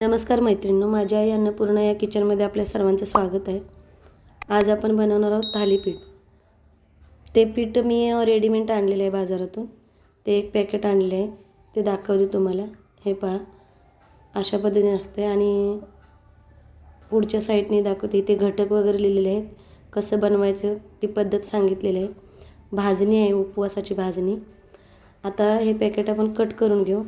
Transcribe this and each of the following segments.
नमस्कार मैत्रिणींनो माझ्या आई अन्नपूर्णा या किचनमध्ये आपल्या सर्वांचं स्वागत आहे. आज आपण बनवणार आहोत थालीपीठ. ते पीठ मी रेडीमेड आणलेलं आहे बाजारातून. ते एक पॅकेट आणलेलं आहे. ते दाखवते तुम्हाला. हे पहा. अशा पद्धतीने असते आणि पुढच्या साईडने दाखवते. इथे घटक वगैरे लिहिलेले आहेत. कसं बनवायचं ती पद्धत सांगितलेली आहे. भाजणी आहे उपवासाची भाजणी. आता हे पॅकेट आपण कट करून घेऊ.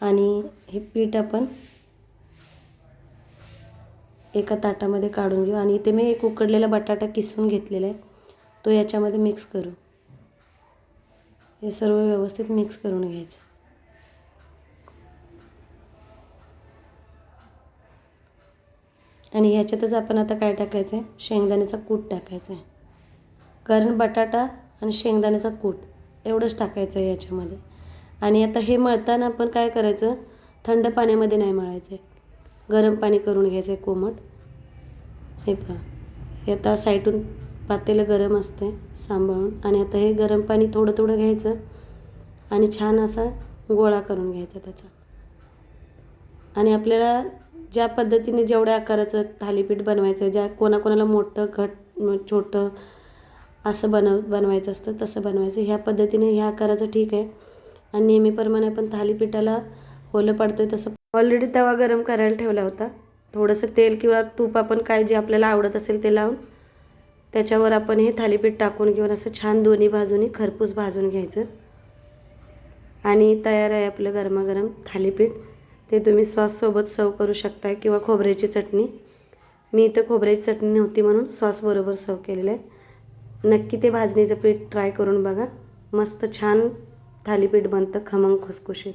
आणि हे पीठ आपण एका ताटामध्ये काढून घेऊ. आणि इथे मी एक उकडलेला बटाटा किसून घेतलेला आहे. तो याच्यामध्ये मिक्स करू. हे सर्व व्यवस्थित मिक्स करून घ्यायचं. आणि ह्याच्यातच आपण आता काय टाकायचं आहे शेंगदाण्याचा कूट टाकायचा आहे कारण बटाटा आणि शेंगदाण्याचा कूट एवढंच टाकायचं आहे याच्यामध्ये. आणि आता हे मळताना आपण काय करायचं? थंड पाण्यामध्ये नाही मळायचं. आहे गरम पाणी करून घ्यायचं आहे कोमट. हे पहा. हे आता साईटून पातेलं गरम असते सांभाळून. आणि आता हे गरम पाणी थोडं थोडं घ्यायचं. आणि छान असा गोळा करून घ्यायचा त्याचा. आणि आपल्याला ज्या पद्धतीने जेवढ्या आकाराचं थालीपीठ बनवायचं आहे ज्या कोणाकोणाला मोठं घट छोटं असं बनव बनवायचं असतं तसं बनवायचं. ह्या पद्धतीने ह्या आकाराचं ठीक आहे. आणि नेहमीप्रमाणे आपण थालीपीठाला ओलं पाडतो आहे तसं. ऑलरेडी तवा गरम करायला ठेवला होता. थोडंसं तेल किंवा तूप आपण काय जे आपल्याला आवडत असेल ते लावून त्याच्यावर आपण हे थालीपीठ टाकून घेऊन असं छान दोन्ही बाजूनी खरपूस भाजून घ्यायचं. आणि तयार आहे आपलं गरमागरम थालीपीठ. ते तुम्ही सॉससोबत सर्व करू शकताय किंवा खोबऱ्याची चटणी. मी इथं खोबऱ्याची चटणी नव्हती म्हणून सॉसबरोबर सर्व केलेलं आहे. नक्की ते भाजणीचं पीठ ट्राय करून बघा. मस्त छान थालीपीठ बनतं खमंग खुसखुशीत.